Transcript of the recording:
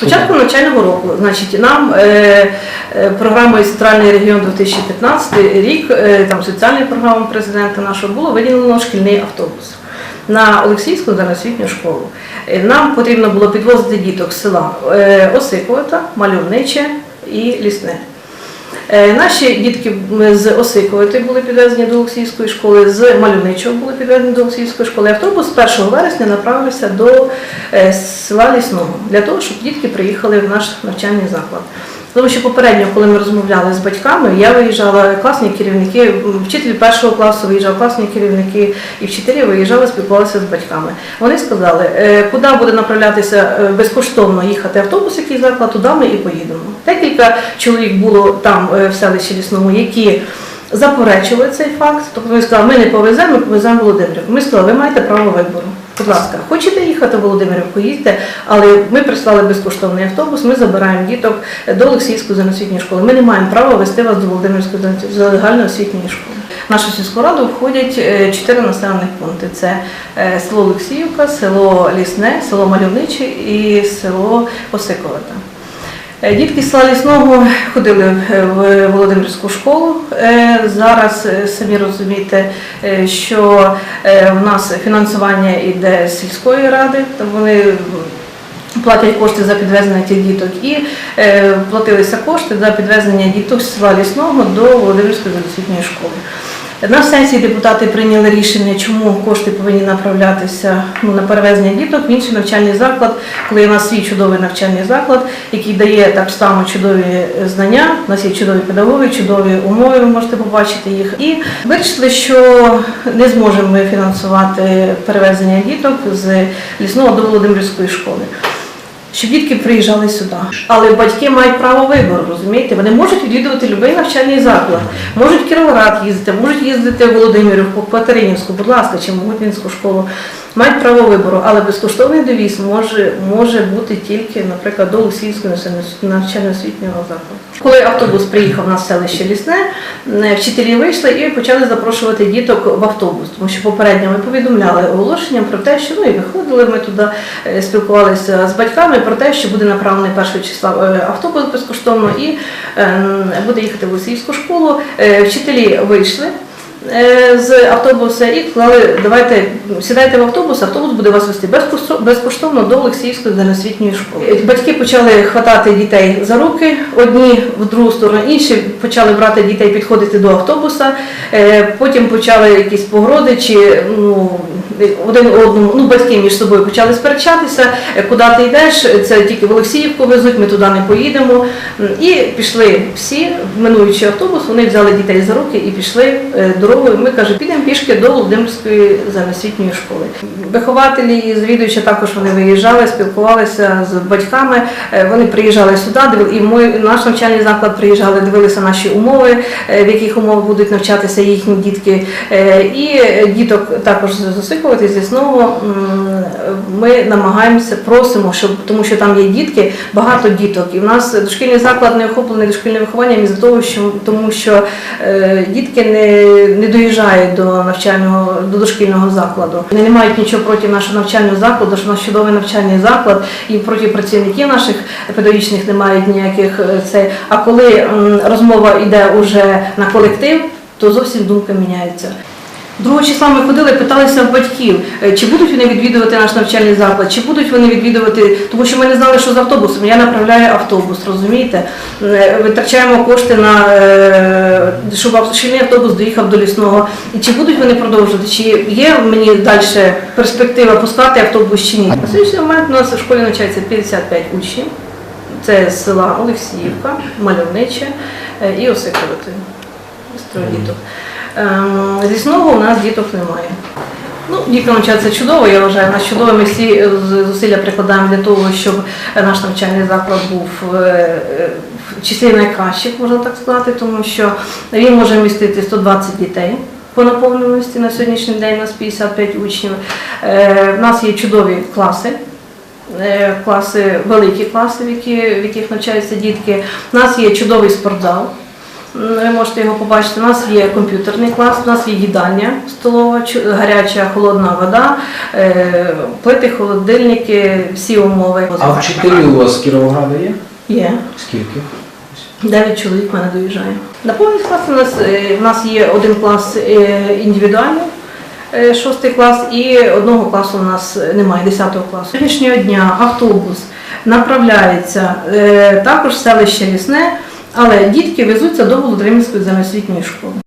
початку навчального року, значить, нам е, е, програмою Центральний регіон 2015 рік, е, там соціальною програмою президента нашого було виділено шкільний автобус на Олексійську загальноосвітню школу. Е, Нам потрібно було підвозити діток з села е, Осиковата, Мальовниче і Лісне. Е, Наші дітки з Осикової були підвезені до Олексійської школи, з Малюничого були підвезені до Олексійської школи. Автобус 1 вересня направився до е, села Лісного для того, щоб дітки приїхали в наш навчальний заклад. Тому що попередньо, коли ми розмовляли з батьками, я виїжджала, класні керівники, вчитель першого класу виїжджав, класні керівники і вчителі виїжджали, спілкувалися з батьками. Вони сказали, е, куди буде направлятися е, безкоштовно їхати автобус, який заклад, туди ми і поїдемо. Декілька чоловік було там е, в селищі Лісному, які заперечували цей факт. Тобто вони сказали, ми не повеземо, ми повеземо Володимирівку. Ми сказали, ви маєте право вибору. Будь ласка, хочете їхати в Володимирівку, їдьте, але ми прислали безкоштовний автобус, ми забираємо діток до Олексійської загальноосвітньої школи. Ми не маємо права вести вас до Володимирської загальноосвітньої школи. Нашу сільську раду входять е, чотири населених пункти: це е, село Олексіївка, село Лісне, село Мальовниче і село Осиковата. Е, Дітки з Лісного ходили е, в Володимирську школу. Е, Зараз самі розумієте, що в нас фінансування йде з сільської ради, вони платять кошти за підвезення тих діток і платилися кошти за підвезення діток з села Лісного до Володимирської освітньої школи. На сесії депутати прийняли рішення, чому кошти повинні направлятися ну, на перевезення діток в інший навчальний заклад, коли у нас свій чудовий навчальний заклад, який дає так само чудові знання, у нас є чудові педагоги, чудові умови, ви можете побачити їх. І вирішили, що не зможемо ми фінансувати перевезення діток з лісного до Володимирської школи. Щоб дітки приїжджали сюди. Але батьки мають право вибору, розумієте? Вони можуть відвідувати будь-який навчальний заклад, можуть в Кіровоград їздити, можуть їздити в Володимирівку, в Катеринівську, будь ласка, чи Могутинську школу. Мають право вибору, але безкоштовний довіз може, може бути тільки, наприклад, до Лусівського навчально-освітнього закладу. Коли автобус приїхав на селище Лісне, е, вчителі вийшли і почали запрошувати діток в автобус, тому що попередньо ми повідомляли оголошенням про те, що ну і виходили ми туди, е, спілкувалися з батьками про те, що буде направлений першого числа е, автобус безкоштовно і буде їхати в Лисівську школу. Вчителі вийшли. Е, З автобуса і сказали, давайте сідайте в автобус, автобус буде вас вести безкоштовно- до Олексіївської загальноосвітньої школи. Е, Батьки почали хватати дітей за руки, одні в другу сторону, інші почали брати дітей, підходити до автобуса. Е, Потім почали якісь погроди чи ну один одному, ну батьки між собою почали сперечатися, е, куди ти йдеш, це тільки в Олексіївку везуть, ми туди не поїдемо. І пішли всі, минуючи автобус, вони взяли дітей за руки і пішли е, дорогою. Ми кажемо, підемо пішки до Володимирської загальноосвітньої школи. Вихователі і завідуючі також вони виїжджали, спілкувалися з батьками. Е, Вони приїжджали сюди, і ми, наш навчальний заклад приїжджали, дивилися наші умови, в яких умовах будуть навчатися їхні дітки. І діток також засикувати зі знову ми намагаємося, просимо, щоб тому що там є дітки, багато діток. І в нас дошкільний заклад не охоплений дошкільним вихованням із-за того, що тому що е, дітки не, не доїжджають до навчального до дошкільного закладу. Вони не мають нічого проти нашого навчального закладу, що у нас чудовий навчальний заклад, і проти працівників наших педагогічних не мають ніяких е, це. А коли розмова йде уже на колектив, то зовсім думка міняється. 2 числа ми ходили, питалися в батьків, е, чи будуть вони відвідувати наш навчальний заклад, чи будуть вони відвідувати, тому що ми не знали, що з автобусом. Я направляю автобус, розумієте? Е, Витрачаємо кошти на е, щоб шкільний автобус доїхав до лісного. І чи будуть вони продовжувати? Чи є мені далі перспектива пускати автобус чи ні? На сьогоднішній момент у нас в школі навчається 55 учнів. Це з села Олексіївка, Мальовниче і Осиковити. Діток. Ем, З лісного у нас діток немає. Ну, дітки навчаються чудово, я вважаю, у нас чудово. Ми всі зусилля прикладаємо для того, щоб е, наш навчальний заклад був е, е, в числі найкращих, можна так сказати, тому що він може вмістити 120 дітей. По наповненості на сьогоднішній день у нас 55 учнів. В нас є чудові класи. Класи, великі класи, в яких навчаються дітки. У нас є чудовий спортзал. Ви можете його побачити. У нас є комп'ютерний клас, у нас є їдальня столова, гаряча, холодна вода, е, плити, холодильники, всі умови. А вчителі у вас з Кіровограда є? Є. Скільки? Дев'ять чоловік мене доїжджає. На повний клас у нас, е, у нас є один клас е, індивідуальний, е, шостий клас, і одного класу у нас немає, десятого класу. Сьогоднішнього дня автобус направляється е, також в селище Лісне, але дітки везуться до Володимирської загальноосвітньої школи.